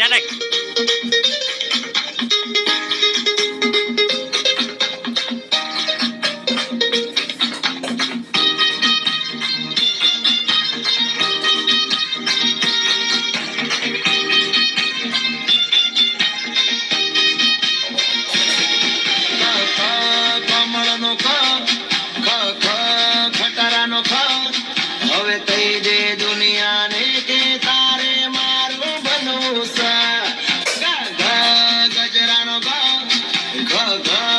janak. હવે કઈ દે Baba.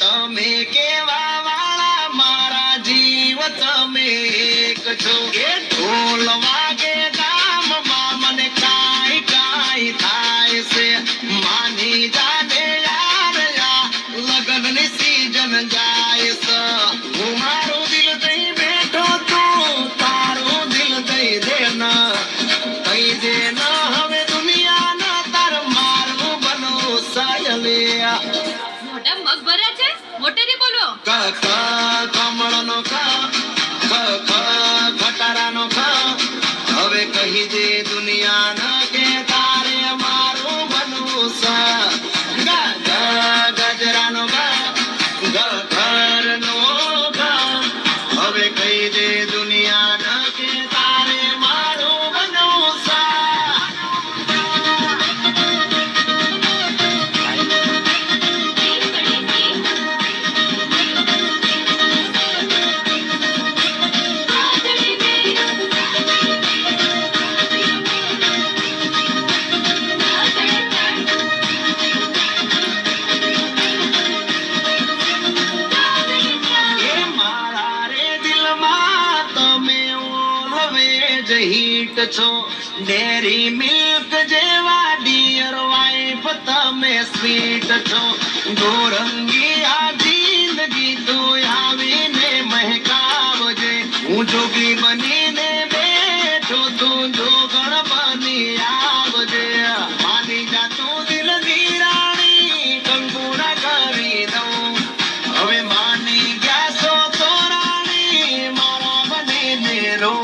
તમે કેવા વાલા મારા જીવ તમે એક છોગે ઢોલવાગે નામ મા મને કાઈ કાઈ ખાઈ સે માની જા લે લે લગનસી જમ જાયસો મારું દિલ તઈ બેઠો તું તારું દિલ દે દેના કઈ દેના હવે દુનિયા ના તાર મારું બનો સજલે Bye. हीट छो डेरी मिल्क जेवा डियर वाइफ तमे स्वीट छो गोरंगी आ जिंदगी तो यावी ने महकाव जे हूँ जोगी बनी ने बैठो तू जो गणपनी आव जे मानी जा तू दिल दी रानी कंगू करी दऊ अवे मानी गया सो तो रानी मारा बने ने रो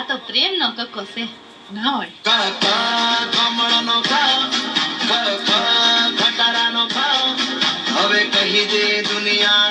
આ તો પ્રેમ નો કક્કો છે ના હોય કમળનો ભાવ ઘટાડાનો ભાવ હવે કહી દે દુનિયા